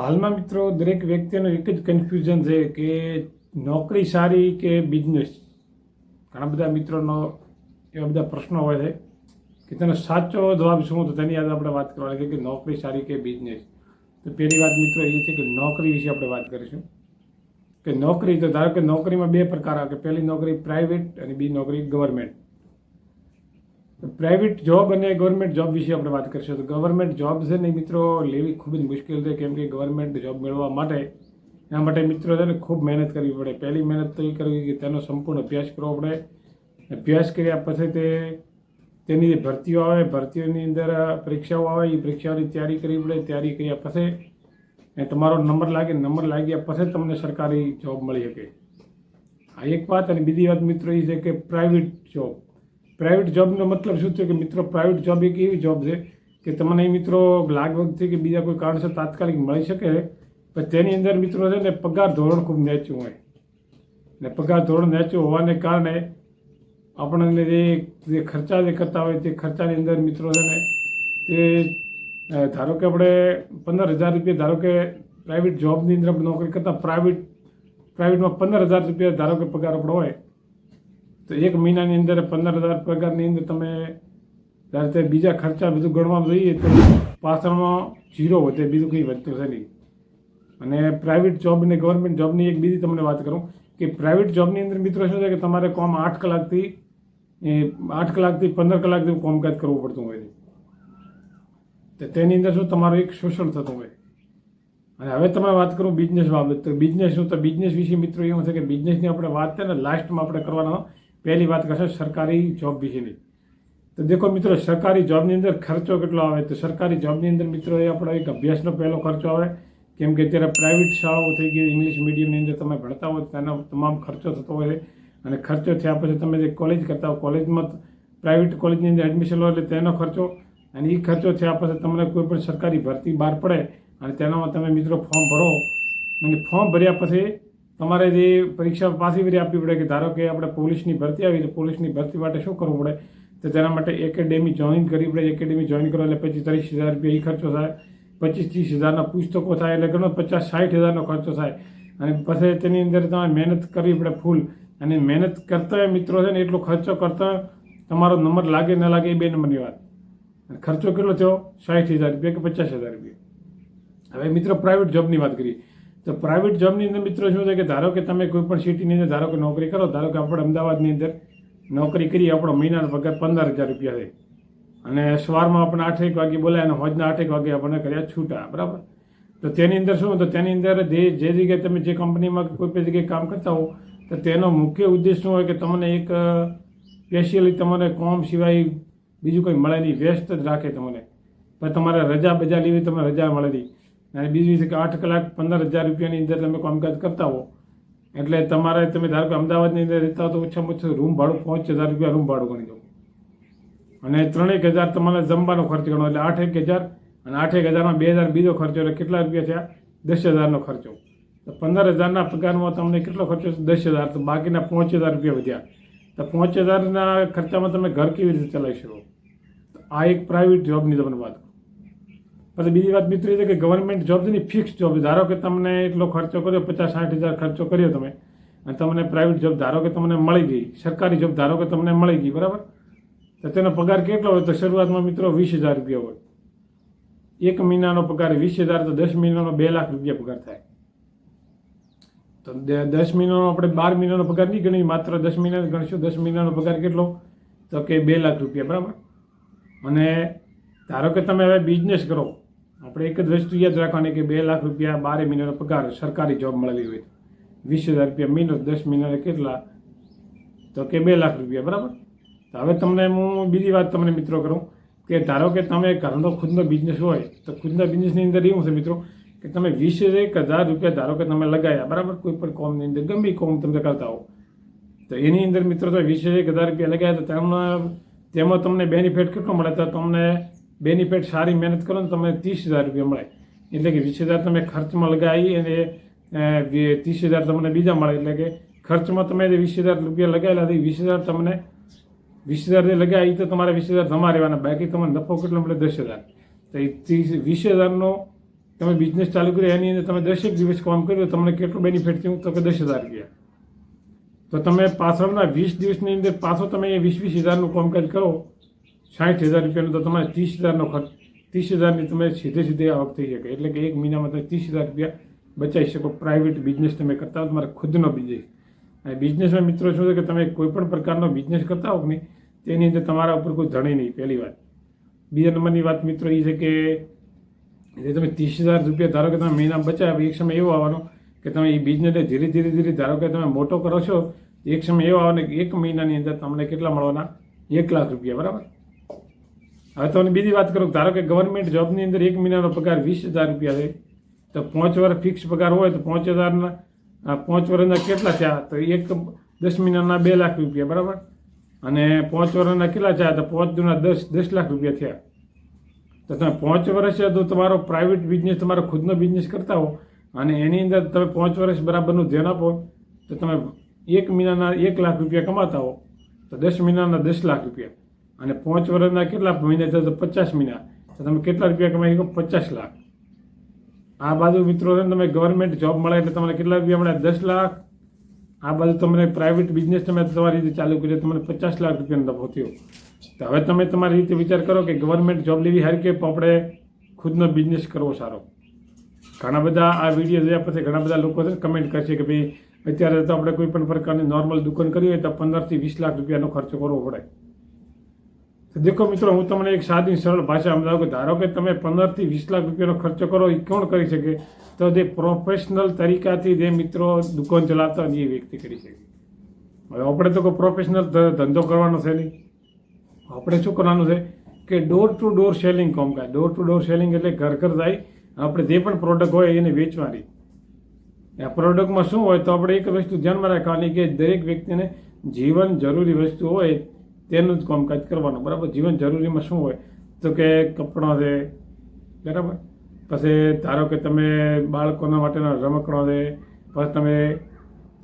હાલમાં મિત્રો, દરેક વ્યક્તિનું એક જ કન્ફ્યુઝન છે કે નોકરી સારી કે બિઝનેસ ઘણા બધા મિત્રોનો એવા બધા પ્રશ્નો હોય છે કે તેનો સાચો જવાબ શું? તો તેની યાદ આપણે વાત કરવાની છે કે નોકરી સારી કે બિઝનેસ તો પહેલી વાત મિત્રો એ છે કે નોકરી વિશે આપણે વાત કરીશું. કે નોકરી, તો ધારો કે નોકરીમાં બે પ્રકાર આવે. કે પહેલી નોકરી પ્રાઇવેટ અને બીજી નોકરી ગવર્મેન્ટ પ્રાઇવેટ જોબ અને ગવર્મેન્ટ જોબ વિશે આપણે વાત કરીશું. તો ગવર્મેન્ટ જોબ છે ને મિત્રો લેવી ખૂબ જ મુશ્કેલ છે, કેમ કે ગવર્મેન્ટ જોબ મેળવવા માટે એના માટે મિત્રો છે ને ખૂબ મહેનત કરવી પડે. પહેલી મહેનત તો એ કરવી કે તેનો સંપૂર્ણ અભ્યાસ કરવો પડે. અભ્યાસ કર્યા પછી તે તેની ભરતીઓ આવે, ભરતીઓની અંદર પરીક્ષાઓ આવે, એ પરીક્ષાઓની તૈયારી કરવી પડે. તૈયારી કર્યા પછી તમારો નંબર લાગે, નંબર લાગ્યા પછી તમને સરકારી જોબ મળી શકે. આ એક વાત અને બીજી વાત મિત્રો એ છે કે પ્રાઇવેટ જોબ પ્રાઇવેટ જોબનો મતલબ શું થયો કે મિત્રો પ્રાઇવેટ જોબ એક એવી જોબ છે કે તમને મિત્રો વખતે કે બીજા કોઈ કારણસર તાત્કાલિક મળી શકે પણ તેની અંદર મિત્રો છે ને પગાર ધોરણ ખૂબ નીચું હોય. ને પગાર ધોરણ નીચું હોવાને કારણે આપણને જે ખર્ચા જે કરતા હોય તે ખર્ચાની અંદર મિત્રો છે ને તે ધારો કે આપણે પંદર હજાર રૂપિયા, ધારો કે પ્રાઇવેટ જોબની અંદર નોકરી કરતાં પ્રાઇવેટ પ્રાઇવેટમાં પંદર હજાર રૂપિયા ધારો કે પગાર આપણો હોય તો એક મહિનાની અંદર પંદર હજાર પગારની અંદર તમે જ્યારે બીજા ખર્ચા બધું ગણવામાં જઈએ તો પાછળમાં જીરો વધે, બીજું કંઈ વધતું છે નહીં. અને પ્રાઇવેટ જોબ અને ગવર્મેન્ટ જોબની એક બીજી તમને વાત કરું કે પ્રાઇવેટ જોબની અંદર મિત્રો શું છે કે તમારે કોમ આઠ કલાકથી, એ આઠ કલાકથી પંદર કલાક જેવું કામકાજ કરવું પડતું હોય છે. તો તેની અંદર શું તમારું એક શોષણ થતું હોય. અને હવે તમે વાત કરું બિઝનેસ બાબત. તો બિઝનેસ શું? તો બિઝનેસ વિશે મિત્રો એવું છે કે બિઝનેસની આપણે વાત છે ને લાસ્ટમાં આપણે કરવાનો પહેલી વાત કરશે સરકારી જોબ વિશેની તો દેખો મિત્રો, સરકારી જોબની અંદર ખર્ચો કેટલો આવે? તો સરકારી જોબની અંદર મિત્રો, એ આપણો એક અભ્યાસનો પહેલો ખર્ચો આવે. કેમ કે અત્યારે પ્રાઇવેટ શાળાઓ થઈ ગઈ ઇંગ્લિશ મીડિયમની અંદર તમે ભણતા હોય તેનો તમામ ખર્ચો થતો હોય છે. અને ખર્ચો થયા પછી તમે જે કોલેજ કરતા હો કોલેજમાં પ્રાઇવેટ કોલેજની અંદર એડમિશન લો એટલે તેનો ખર્ચો. અને એ ખર્ચો થયા પછી તમને કોઈ પણ સરકારી ભરતી બહાર પડે અને તેનામાં તમે મિત્રો ફોર્મ ભરો. અને ફોર્મ ભર્યા પછી તમારે જે પરીક્ષા પાછી ફરી આપવી પડે કે ધારો કે આપણે પોલીસની ભરતી આવી, તો પોલીસની ભરતી માટે શું કરવું પડે? તો તેના માટે એકેડેમી જોઈન કરવી પડે. એકેડેમી જોઈન કરો એટલે પચીસ ત્રીસ હજાર રૂપિયા એ ખર્ચો થાય. પચીસ ત્રીસ હજારના પુસ્તકો થાય એટલે ઘણો પચાસ સાઠ હજારનો ખર્ચો થાય. અને પછી તેની અંદર તમારે મહેનત કરવી પડે ફૂલ. અને મહેનત કરતા મિત્રો છે ને એટલો ખર્ચો કરતા તમારો નંબર લાગે ન લાગે એ બે નંબરની વાત. અને ખર્ચો કેટલો થયો? સાઠ હજાર રૂપિયા કે પચાસ હજાર રૂપિયા? હવે મિત્રો પ્રાઇવેટ જોબની વાત કરીએ. તો પ્રાઇવેટ જોબની અંદર મિત્રો શું છે કે ધારો કે તમે કોઈ પણ સિટીની અંદર ધારો કે નોકરી કરો, ધારો કે આપણે અમદાવાદની અંદર નોકરી કરીએ આપણો મહિનાનો પગાર પંદર હજાર રૂપિયા છે. અને સવારમાં આપણે આઠેક વાગે બોલાય અને હોજના આઠેક વાગે આપણને કર્યા છૂટા, બરાબર? તો તેની અંદર શું, તો તેની અંદર જે જે જગ્યાએ તમે જે કંપનીમાં કોઈ પણ જગ્યાએ કામ કરતા હો, તો તેનો મુખ્ય ઉદ્દેશ શું હોય કે તમને એક સ્પેશિયલી તમને કોમ સિવાય બીજું કંઈ મળે નહીં, વ્યસ્ત જ રાખે તમને. પણ તમારે રજા બજા લેવી તમને રજા મળે નહીં. અને બીજી છે કે આઠ કલાક પંદર હજાર રૂપિયાની અંદર તમે કામકાજ કરતા હો, એટલે તમારે તમે ધારો કે અમદાવાદની અંદર રહેતા હો તો ઓછામાં ઓછું રૂમ ભાડું પાંચ હજાર રૂપિયા રૂમ ભાડું ગણી દો. અને ત્રણેક હજાર તમારે જમવાનો ખર્ચ ગણો, એટલે આઠ એક હજાર અને આઠ એક હજારમાં બે હજાર બીજો ખર્ચો એટલે કેટલા રૂપિયા થયા? દસ હજારનો ખર્ચો તો પંદર હજારના પગારમાં તમને કેટલો ખર્ચો દસ હજાર. તો બાકીના પાંચ હજાર રૂપિયા વધ્યા. તો પાંચ હજારના ખર્ચામાં તમે ઘર કેવી રીતે ચલાવી શકો? આ એક પ્રાઇવેટ જોબની તમને વાત પછી બીજી વાત મિત્રી છે કે ગવર્મેન્ટ જોબ છે ને ફિક્સ જોબ ધારો કે તમને એટલો ખર્ચો કર્યો પચાસ સાઠ હજાર ખર્ચો કર્યો તમે, અને તમને પ્રાઇવેટ જોબ ધારો કે તમને મળી ગઈ, સરકારી જોબ ધારો કે તમને મળી ગઈ, બરાબર? તો તેનો પગાર કેટલો હોય? તો શરૂઆતમાં મિત્રો વીસ હજાર રૂપિયા હોય. એક મહિનાનો પગાર વીસ હજાર, તો દસ મહિનાનો બે લાખ રૂપિયા પગાર થાય. તો દસ મહિનાનો આપણે બાર મહિનાનો પગાર નહીં ગણી માત્ર દસ મહિના ગણશું, દસ મહિનાનો પગાર કેટલો? તો કે બે લાખ રૂપિયા, બરાબર? અને ધારો કે તમે હવે બિઝનેસ કરો આપણે એક જ યાદ રાખવાની કે બે લાખ રૂપિયા બારે મહિનાનો પગાર સરકારી જોબ મળેલી હોય. વીસ હજાર રૂપિયા મહિનો, દસ મહિનાને કેટલા? તો કે બે લાખ રૂપિયા, બરાબર? તો હવે તમને હું બીજી વાત તમને મિત્રો કરું કે ધારો કે તમે ઘરનો ખુદનો બિઝનેસ હોય, તો ખુદના બિઝનેસની અંદર એવું છે મિત્રો કે તમે વીસ એક હજાર રૂપિયા ધારો કે તમે લગાવ્યા બરાબર? કોઈ પણ કોમની અંદર, ગમે કોમ તમે કરતા હો તો એની અંદર મિત્રો તો વીસ એક હજાર રૂપિયા લગાવ્યા તો તેમાં તેમાં તમને બેનિફિટ કેટલો મળે? તો તમને બેનિફિટ સારી મહેનત કરો ને તમને ત્રીસ હજાર રૂપિયા મળે. એટલે કે વીસ હજાર તમે ખર્ચમાં લગાવી અને ત્રીસ હજાર તમને બીજા મળે. એટલે કે ખર્ચમાં તમે જે વીસ હજાર રૂપિયા લગાવેલા તે વીસ હજાર તમને, વીસ હજાર જે લગાવી તો તમારે વીસ હજાર જમા રહેવાના. બાકી તમને નફો કેટલો મળે? દસ હજાર. તો એ ત્રીસ, વીસ હજારનો તમે બિઝનેસ ચાલુ કર્યો, એની અંદર તમે દસેક દિવસ કામ કર્યું, તમને કેટલું બેનિફિટ થયું? તો કે દસ હજાર રૂપિયા. તો તમે પાછળના વીસ દિવસની અંદર પાછો તમે એ વીસ વીસ હજારનું કામકાજ કરો. સાઠ હજાર રૂપિયાનું તો તમારે ત્રીસ હજારનો ખર્ચ, ત્રીસ હજારની તમે સીધે સીધે આવક થઈ શકે એટલે કે એક મહિનામાં તમે ત્રીસ હજાર રૂપિયા બચાવી શકો. પ્રાઇવેટ બિઝનેસ તમે કરતા હો તમારે ખુદનો બિઝનેસ અને બિઝનેસમાં મિત્રો શું છે કે તમે કોઈપણ પ્રકારનો બિઝનેસ કરતા હો કે નહીં, તેની અંદર તમારા ઉપર કોઈ ધણી નહીં, પહેલી વાત. બીજા નંબરની વાત મિત્રો એ છે કે જે તમે ત્રીસ હજાર રૂપિયા ધારો કે તમે મહિના બચાવ્યા, એક સમય એવો આવવાનો કે તમે એ બિઝનેસને ધીરે ધીરે ધીરે ધારો કે તમે મોટો કરો છો, એક સમય એવો આવવાનો કે એક મહિનાની અંદર તમને કેટલા મળવાના? એક લાખ રૂપિયા, બરાબર? હવે તમને બીજી વાત કરું ધારો કે ગવર્મેન્ટ જોબની અંદર એક મહિનાનો પગાર વીસ હજાર રૂપિયા છે, તો પાંચ વર્ષ ફિક્સ પગાર હોય તો પાંચ હજારના પાંચ વર્ષના કેટલા થયા? તો એક દસ મહિનાના બે લાખ રૂપિયા, બરાબર? અને પાંચ વર્ષના કેટલા થયા? તો પાંચ જૂના દસ દસ લાખ રૂપિયા થયા. તો તમે પાંચ વર્ષ તો તમારો પ્રાઇવેટ બિઝનેસ તમારો ખુદનો બિઝનેસ કરતા હો, અને એની અંદર તમે પાંચ વર્ષ બરાબરનું ધ્યાન આપો, તો તમે એક મહિનાના એક લાખ રૂપિયા કમાતા હો, તો દસ મહિનાના દસ લાખ રૂપિયા. અને પાંચ વર્ષના કેટલા મહિના થયા તો પચાસ મહિના? તો તમે કેટલા રૂપિયા કમાઈ શકો? પચાસ લાખ. આ બાજુ મિત્રો તમે ગવર્મેન્ટ જોબ મળે એટલે તમારે કેટલા રૂપિયા મળે? દસ લાખ. આ બાજુ તમને પ્રાઇવેટ બિઝનેસ તમે તમારી રીતે ચાલુ કર્યો તમને પચાસ લાખ રૂપિયાનો નફો થયો. તો હવે તમે તમારી રીતે વિચાર કરો કે ગવર્મેન્ટ જોબ લેવી હારી કે આપણે ખુદનો બિઝનેસ કરવો સારો? ઘણા બધા આ વીડિયો જોયા પછી ઘણા બધા લોકો છે કમેન્ટ કરશે કે ભાઈ, અત્યારે તો આપણે કોઈ પણ પ્રકારની નોર્મલ દુકાન કરવી હોય તો પંદરથી વીસ લાખ રૂપિયાનો ખર્ચો કરવો પડે. દેખો મિત્રો, હું તમને એક સાદી સરળ ભાષા સમજાવું કે ધારો કે તમે પંદરથી વીસ લાખ રૂપિયાનો ખર્ચો કરો એ કોણ કરી શકે? તો જે પ્રોફેશનલ તરીકાથી જે મિત્રો દુકાન ચલાવતા હોય એ વ્યક્તિ કરી શકે. હવે આપણે તો કોઈ પ્રોફેશનલ ધંધો કરવાનો છે નહીં. આપણે શું કરવાનું છે કે ડોર ટુ ડોર સેલિંગ કામકાજ ડોર ટુ ડોર સેલિંગ એટલે ઘર ઘર જાય આપણે જે પણ પ્રોડક્ટ હોય એને વેચવાની આ પ્રોડક્ટમાં શું હોય તો આપણે એક વસ્તુ ધ્યાનમાં રાખવાની કે દરેક વ્યક્તિને જીવન જરૂરી વસ્તુ હોય તેનું જ કામકાજ કરવાનું. બરાબર? જીવન જરૂરીમાં શું હોય? તો કે કપડાં છે. બરાબર? પછી ધારો કે તમે બાળકોના માટેના રમકડા છે, પછી તમે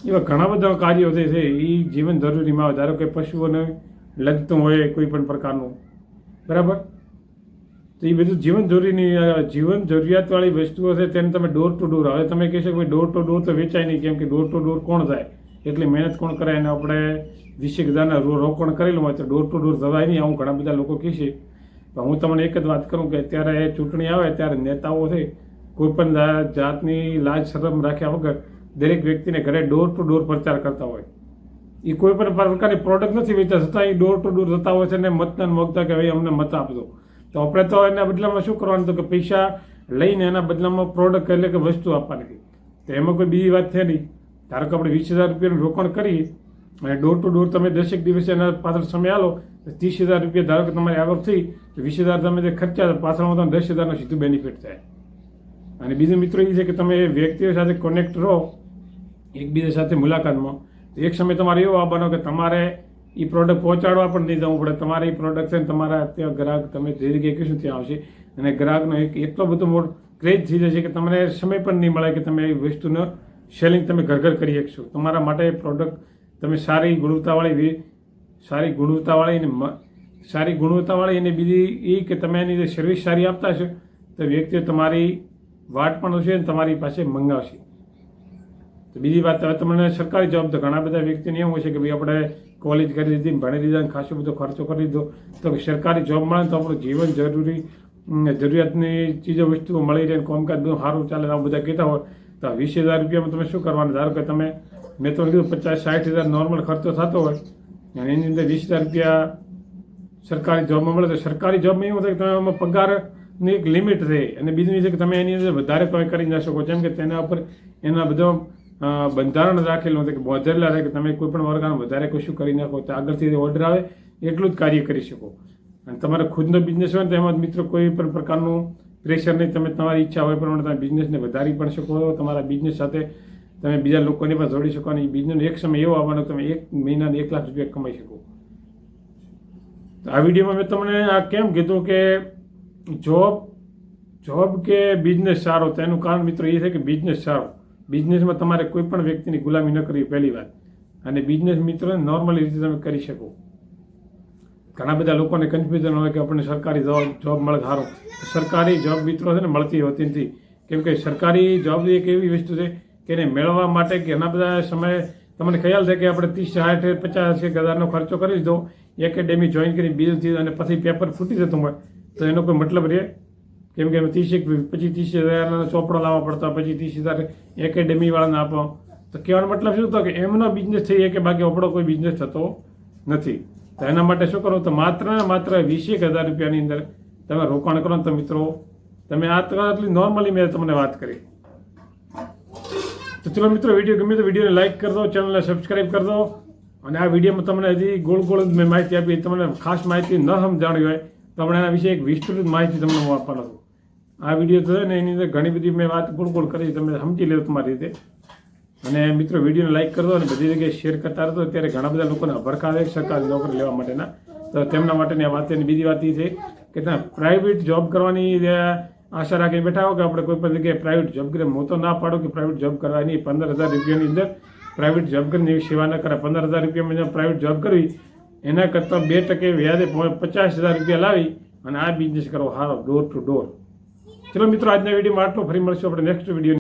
એવા ઘણા બધા કાર્યો જે છે એ જીવન જરૂરીમાં આવે. ધારો કે પશુઓને લગતું હોય કોઈ પણ પ્રકારનું. બરાબર? તો એ બધું જીવન જરૂરીની જીવન જરૂરિયાતવાળી વસ્તુઓ છે, તેને તમે ડોર ટુ ડોર હવે તમે કહેશો કે ડોર ટુ ડોર તો વેચાય નહીં, કેમ કે ડોર ટુ ડોર કોણ જાય? એટલી મહેનત કોણ કરે અને આપણે વીસેક હજારના રોકણ કરેલું હોય તો ડોર ટુ ડોર જવાય નહીં. આવું ઘણા બધા લોકો કહેશે પણ હું તમને એક જ વાત કરું કે અત્યારે ચૂંટણી આવે ત્યારે નેતાઓ છે, કોઈ પણ જાતની લાજ શરમ રાખ્યા વગર દરેક વ્યક્તિને ઘરે ડોર ટુ ડોર પ્રચાર કરતા હોય. એ કોઈ પણ પ્રકારની પ્રોડક્ટ નથી વેચતા. છતાં એ ડોર ટુ ડોર જતા હોય છે ને મતદાન મગતા કે ભાઈ અમને મત આપજો. તો આપણે તો એના બદલામાં શું કરવાનું? તો કે પૈસા લઈને એના બદલામાં પ્રોડક્ટ એટલે કે વસ્તુ આપવાની. તો એમાં કોઈ બીજી વાત છે નહીં. ધારો કે આપણે વીસ હજાર રૂપિયાનું રોકાણ કરીએ અને ડોર ટુ ડોર તમે દસેક દિવસે એના પાછળ સમય આલો ત્રીસ હજાર રૂપિયા ધારો કે તમારી આવક થઈ, તો વીસ હજાર તમે જે ખર્ચા પાછળમાં તમને દસ હજારનો સીધું બેનિફિટ થાય. અને બીજું મિત્રો એ છે કે તમે વ્યક્તિઓ સાથે કોનેક્ટ રહો, એકબીજા સાથે મુલાકાતમાં, તો એક સમય તમારે એવો આવવાનો કે તમારે એ પ્રોડક્ટ પહોંચાડવા પણ નહીં જવું પડે. તમારે એ પ્રોડક્ટ છે ને તમારા ત્યાં ગ્રાહક તમે જે જગ્યાએ કહીશું ત્યાં આવશે. અને ગ્રાહકનો એક એટલો બધો મોડ ક્રેઝ થઈ જશે કે તમને સમય પણ નહીં મળે કે તમે એ વસ્તુનો સેલિંગ તમે ઘર ઘર કરી શકશો. તમારા માટે પ્રોડક્ટ તમે સારી ગુણવત્તાવાળી સારી ગુણવત્તાવાળી અને સારી ગુણવત્તાવાળી અને બીજી એ કે તમે એની જે સર્વિસ સારી આપતા છો તો વ્યક્તિઓ તમારી વાટ પણ હશે અને તમારી પાસે મંગાવશે. તો બીજી વાત, હવે તમને સરકારી જોબ તો ઘણા બધા વ્યક્તિને એવું હોય છે કે ભાઈ આપણે કોલેજ કરી લીધી ભણી લીધા અને ખાસો બધો ખર્ચો કરી દીધો, તો સરકારી જોબ મળે તો આપણું જીવન જરૂરી જરૂરિયાતની ચીજો વસ્તુઓ મળી રહે કામકાજ બધું સારું ચાલે આવું બધા કહેતા હોય, તો વીસ હજાર રૂપિયામાં તમે શું કરવાનું? ધારો કે તમે મેં તો કીધું પચાસ સાઠ હજાર નોર્મલ ખર્ચો થતો હોય અને એની અંદર વીસ હજાર રૂપિયા સરકારી જોબમાં મળે તો સરકારી જોબમાં એવું થાય કે તમે પગારની એક લિમિટ રહે. અને બીજું છે કે તમે એની અંદર વધારે કોઈ કરી ના શકો. જેમ કે તેના ઉપર એના બધો બંધારણ રાખેલું હતું કે બોધેલા રહે કે તમે કોઈ પણ વર્ગમાં વધારે કશું કરી નાખો તો આગળથી ઓર્ડર આવે, એટલું જ કાર્ય કરી શકો. અને તમારો ખુદનો બિઝનેસ હોય ને તો એમાં મિત્રો કોઈ પણ પ્રકારનું પ્રેશર નહીં. તમે તમારી ઈચ્છા હોય પ્રમાણે તમે બિઝનેસને વધારી પણ શકો. તમારા બિઝનેસ સાથે તમે બીજા લોકોને પણ જોડી શકો અને બિઝનેસ એક સમય એવો આવવાનો તમે એક મહિનાને એક લાખ રૂપિયા કમાઈ શકો. તો આ વિડીયોમાં મેં તમને આ કેમ કીધું કે જોબ જોબ કે બિઝનેસ સારો? તો એનું કારણ મિત્રો એ છે કે બિઝનેસ સારો. બિઝનેસમાં તમારે કોઈ પણ વ્યક્તિની ગુલામી ન કરવી, પહેલી વાત. અને બિઝનેસ મિત્રો નોર્મલી રીતે તમે કરી શકો. ઘણા બધા લોકોને કન્ફ્યુઝન હોય કે આપણને સરકારી જોબ જોબ મળે સારો. સરકારી જોબ મિત્રો છે ને મળતી હોતી નથી. કેમ કે સરકારી જોબ એક એવી વસ્તુ છે કે એને મેળવવા માટે કે એના બધા સમયે તમને ખ્યાલ છે કે આપણે ત્રીસ, સાઠ, પચાસ એક હજારનો ખર્ચો કરી દો એકેડેમી જોઈન કરી બીજું અને પછી પેપર ફૂટી જતું હોય, તો એનો કોઈ મતલબ રહે? કેમ કે ત્રીસ એક, પછી ત્રીસ હજારના ચોપડો લાવવા પડતા, પછી ત્રીસ હજાર એકેડેમીવાળાને આપો. તો કહેવાનો મતલબ શું હતો કે એમનો બિઝનેસ થઈ કે બાકી આપણો કોઈ બિઝનેસ થતો નથી. તો એના માટે શું કરો? તો માત્ર ને માત્ર વીસેક હજાર રૂપિયાની અંદર તમે રોકાણ કરો ને તો મિત્રો, તમે આ તો આટલી નોર્મલી મેં તમને વાત કરી. તો ચલો મિત્રો, વીડિયો ગમે તો વિડીયોને લાઇક કરી દો ચેનલને સબસ્ક્રાઈબ કરી દો. અને આ વિડીયોમાં તમને હજી ગોળ ગોળ મેં માહિતી આપી, તમને ખાસ માહિતી ન સમજાણી હોય, તો આપણે એના વિશે એક વિસ્તૃત માહિતી તમને હું આપવાનો છું. આ વીડિયો થયો ને, એની અંદર ઘણી બધી મેં વાત ગોળ ગોળ કરી તમે સમજી લેવો તમારી રીતે. અને મિત્રો, વિડીયોને લાઇક કરી અને બધી જગ્યાએ શેર કરતા રહો ત્યારે ઘણા બધા લોકોને ભરખા સરકારી નોકરી લેવા માટેના. તો તેમના માટેની આ વાત એની બીજી વાત એ છે કે ત્યાં પ્રાઇવેટ જોબ કરવાની આશા રાખીને બેઠા હો કે આપણે કોઈ પણ જગ્યાએ પ્રાઇવેટ જોબ કરીએ. હું તો ના પાડું કે પ્રાઇવેટ જોબ કરવાની પંદર હજાર રૂપિયાની અંદર પ્રાઇવેટ જોબ કરીને એવી સેવા ન કરે પંદર હજાર રૂપિયામાં પ્રાઇવેટ જોબ કરવી, એના કરતાં બે ટકે વ્યાજે પચાસ હજાર રૂપિયા લાવી અને આ બિઝનેસ કરો. હારો ડોર ટુ ડોર ચલો મિત્રો, આજના વિડીયોમાં આટલું. ફરી મળશું આપણે નેક્સ્ટ વીડિયો